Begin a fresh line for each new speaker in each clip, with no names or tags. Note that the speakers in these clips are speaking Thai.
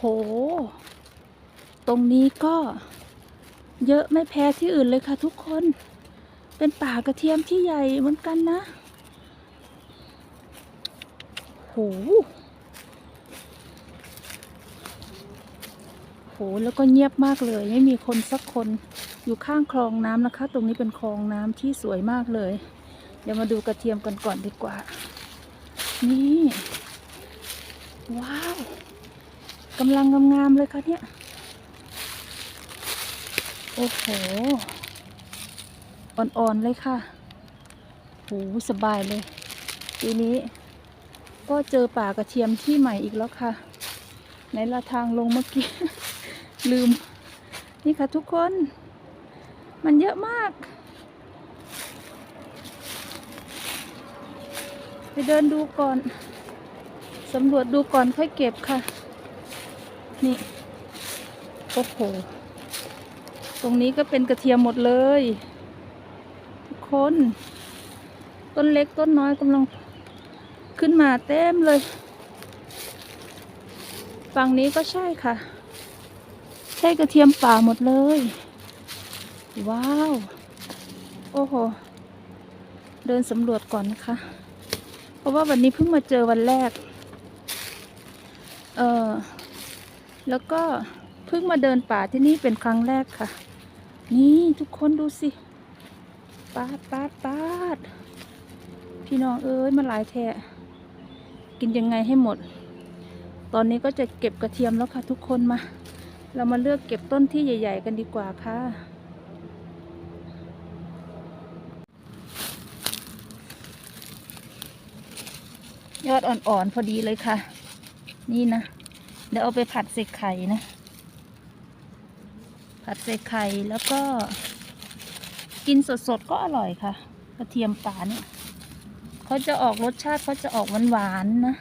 ห ตรงนี้ก็เยอะไม่แพ้ที่อื่นเลยค่ะทุกคน เป็นป่ากระเทียมที่ใหญ่เหมือนกันนะ โห โห แล้วก็เงียบมากเลย ไม่มีคนสักคนอยู่ข้างคลองน้ำนะคะ ตรงนี้เป็นคลองน้ำที่สวยมากเลย เดี๋ยวมาดูกระเทียมกันก่อนดีกว่า นี่ ว้าว กำลังงามๆเลยค่ะเนี่ย โอ้โห อ่อนๆเลยค่ะโหสบายเลย ทีนี้ ก็เจอป่ากระเทียมที่ใหม่อีกแล้วค่ะ ในละทางลงเมื่อกี้ ลืม นี่ค่ะทุกคน มันเยอะมาก ไปเดินดูก่อนสำรวจดูก่อนค่อยเก็บค่ะ นี่ โอ้โห ตรงนี้ก็เป็นกระเทียมหมดเลย ทุกคน ต้นเล็กต้นน้อยกำลังขึ้นมาเต็มเลย ฝั่งนี้ก็ใช่ค่ะ ใช่กระเทียมป่าหมดเลย ว้าว โอ้โห เดินสำรวจก่อนนะคะ เพราะว่าวันนี้เพิ่งมาเจอวันแรก เออ แล้วก็เพิ่งมาเดินป่าที่นี่เป็นครั้งแรกค่ะ นี่ทุกคนดูสิปาดปาดปาดพี่น้องเอ้ยมาหลายแท่กินยังไงให้หมด ตอนนี้ก็จะเก็บกระเทียมแล้วค่ะทุกคนมา เรามาเลือกเก็บต้นที่ใหญ่ ๆ กันดีกว่าค่ะยอดอ่อนๆพอดีเลยค่ะ นี่นะ เดี๋ยวเอาไปผัดใส่ไข่นะ ผัดใส่ไข่แล้วก็ กินสดๆก็อร่อยค่ะกระเทียมป่าเนี่ยเขาจะออกรสชาติเขาจะออกหวานๆนะ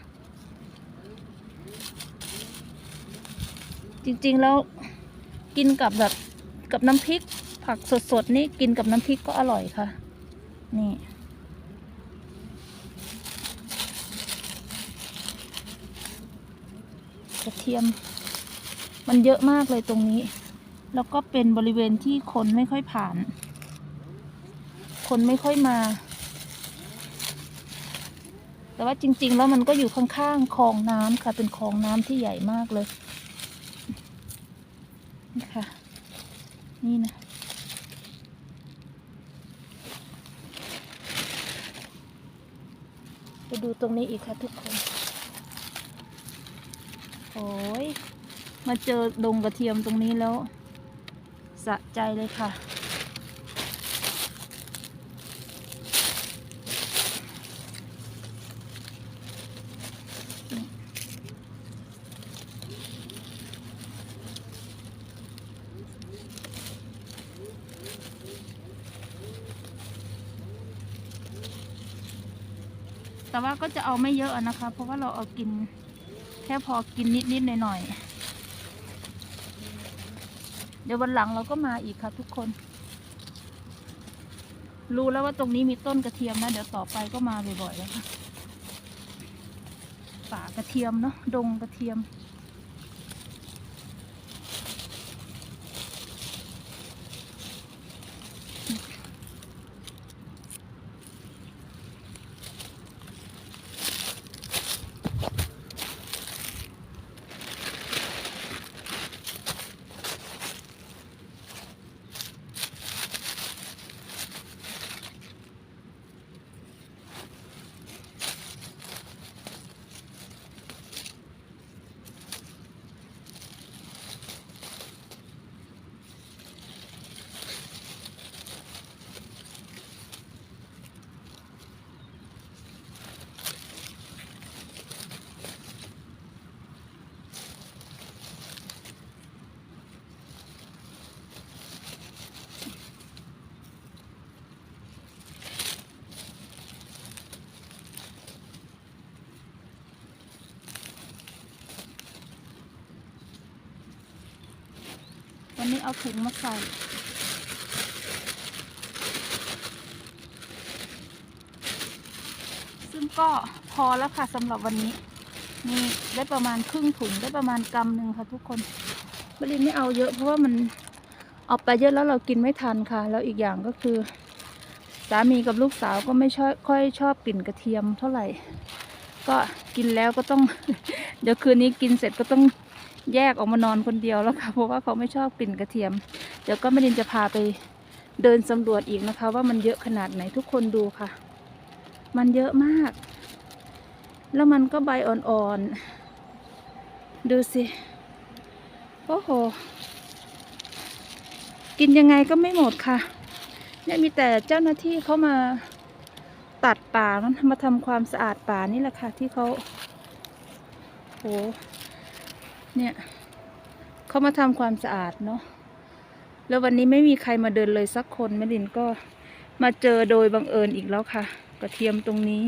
จริงๆแล้วกินกับแบบกับน้ำพริกผักสดๆนี่กินกับน้ำพริกก็อร่อยค่ะ นี่ กระเทียม มันเยอะมากเลยตรงนี้ แล้วก็เป็นบริเวณที่คนไม่ค่อยผ่าน คนไม่ค่อยมา แต่ว่าจริง ๆ แล้วมันก็อยู่ข้างๆคลองน้ำค่ะ เป็นคลองน้ำที่ใหญ่มากเลยนี่ค่ะ นี่นะไปดูตรงนี้อีกค่ะทุกคน อ้ยมาเจอดงกระเทียมตรงนี้แล้ว สะใจเลยค่ะ แต่ว่าก็จะเอาไม่เยอะนะคะ เพราะว่าเราเอากิน ค่พอกินนิด ๆ หน่อย ๆ เดี๋ยววันหลังเราก็มาอีกค่ะทุกคน รู้แล้วว่าตรงนี้มีต้นกระเทียมนะ เดี๋ยวต่อไปก็มาบ่อย ๆ แล้วค่ะ ป่ากระเทียมเนาะดงกระเทียม นนี้เอาถุงมาใส่ซึ่งก็พอแล้วค่ะสำหรับวันนี้ นี่ได้ประมาณครึ่งถุงได้ประมาณกำหนึ่งค่ะทุกคนบรินไม่เอาเยอะเพราะว่ามันเอาไปเยอะแล้วเรากินไม่ทันค่ะ แล้วอีกอย่างก็คือ สามีกับลูกสาวก็ไม่ชอบค่อยชอบกลิ่นกระเทียมเท่าไหร่ ก็กินแล้วก็ต้อง เดี๋ยวคืนนี้กินเสร็จก็ต้อง แยกออกมานอนคนเดียวแล้วค่ะ เพราะว่าเขาไม่ชอบกลิ่นกระเทียม เดี๋ยวก็ไม่ดินจะพาไปเดินสำรวจอีกนะคะ ว่ามันเยอะขนาดไหนทุกคนดูค่ะ มันเยอะมาก แล้วมันก็ใบอ่อนๆ ดูสิ โอ้โห กินยังไงก็ไม่หมดค่ะ เนี่ยมีแต่เจ้าหน้าที่เขามาตัดป่ามันมาทำความสะอาดป่านี่แหละค่ะ ที่เขาโห เนี่ยเขามาทำความสะอาดเนาะแล้ววันนี้ไม่มีใครมาเดินเลยสักคนแม่ดินก็มาเจอโดยบังเอิญอีกแล้วค่ะ กระเทียมตรงนี้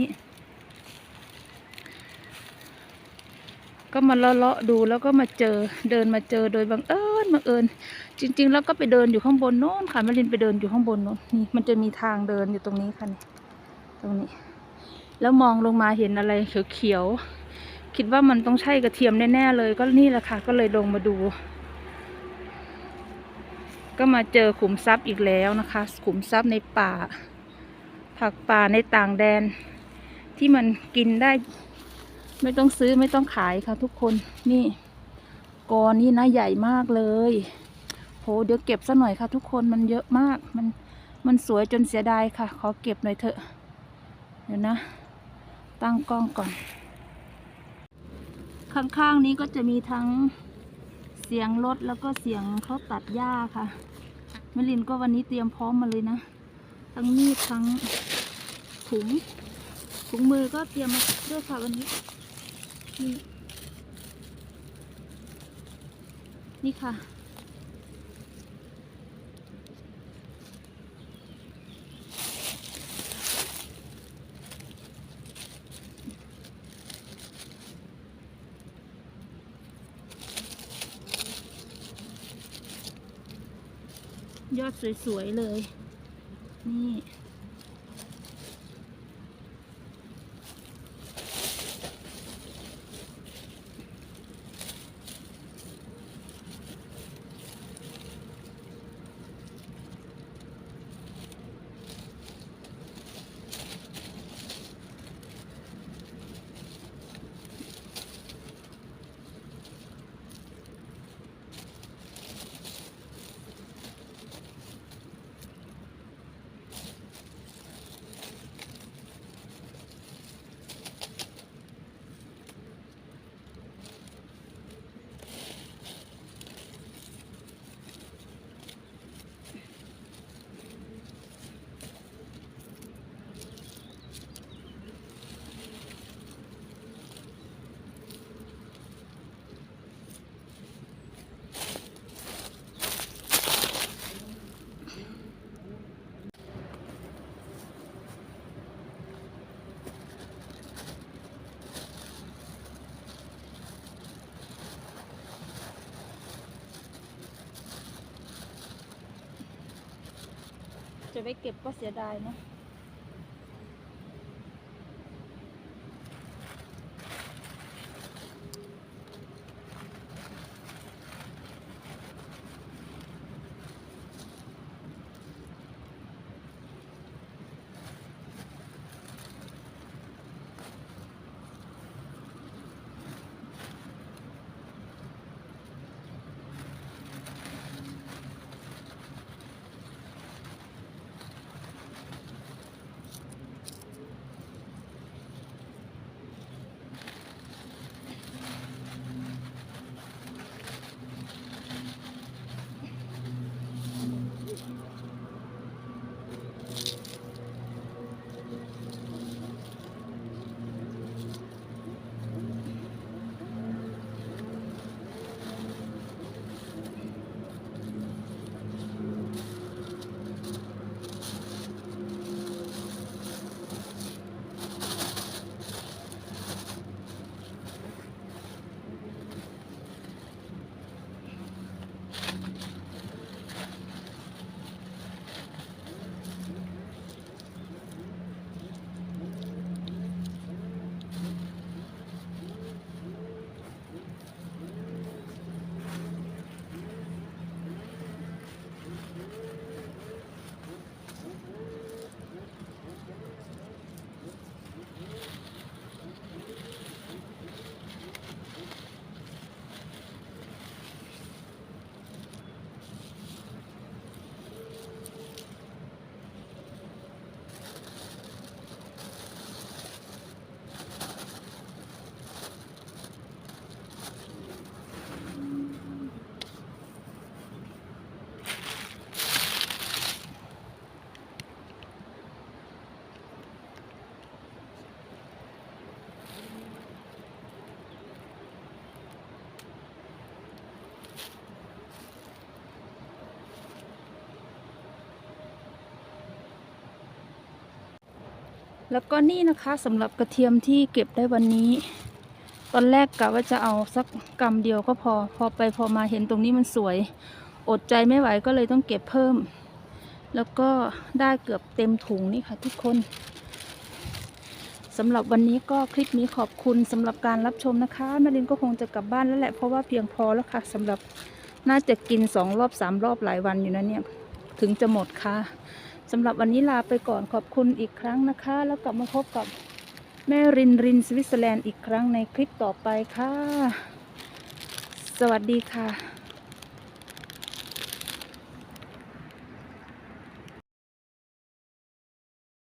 ก็มาเลาะๆดูแล้วก็มาเจอเดินมาเจอโดยบังเอิญบังเอิญ จริง ๆ แล้วก็ไปเดินอยู่ข้างบนโน้นค่ะแม่ลินไปเดินอยู่ข้างบนโน้นนี่มันจะมีทางเดินอยู่ตรงนี้ค่ะตรงนี้ แล้วมองลงมาเห็นอะไรเขียวๆ คิดว่ามันต้องใช่กระเทียมแน่ๆเลย ก็นี่แหละค่ะ ก็เลยลงมาดู ก็มาเจอขุมทรัพย์อีกแล้วนะคะ ขุมทรัพย์ในป่า ผักป่าในต่างแดน ที่มันกินได้ ไม่ต้องซื้อไม่ต้องขายค่ะทุกคนนี่กอนี่นะใหญ่มากเลยโหเดี๋ยวเก็บซะหน่อยค่ะ ทุกคนมันเยอะมากมันมันสวยจนเสียดายค่ะ ขอเก็บหน่อยเถอะ เดี๋ยวนะ ตั้งกล้องก่อน ข้างๆนี้ก็จะมีทั้งเสียงรถแล้วก็เสียงเขาตัดหญ้าค่ะแมลินก็วันนี้เตรียมพร้อมมาเลยนะ ทั้งมีดทั้งถุงถุงมือก็เตรียมมาด้วยค่ะวันนี้นี่นี่ค่ะ ยอดสวย ๆ เลย นี่ จะไปเก็บก็เสียดายเนาะ แล้วก็นี่นะคะสำหรับกระเทียมที่เก็บได้วันนี้ ตอนแรกกะว่าจะเอาสักกำเดียวก็พอ พอไปพอมาเห็นตรงนี้มันสวย อดใจไม่ไหวก็เลยต้องเก็บเพิ่ม แล้วก็ได้เกือบเต็มถุงนี่ค่ะทุกคนสำหรับวันนี้ก็คลิปนี้ขอบคุณสำหรับการรับชมนะคะแม่ลินก็คงจะกลับบ้านแล้วแหละเพราะว่าเพียงพอแล้วค่ะสำหรับน่าจะกินสองรอบสามรอบหลายวันอยู่นะเนี่ย ถึงจะหมดค่ะ สำหรับวันนี้ลาไปก่อนขอบคุณอีกครั้งนะคะ แล้วกลับมาพบกับแม่รินรินสวิตเซอร์แลนด์อีกครั้งในคลิปต่อไปค่ะ สวัสดีค่ะ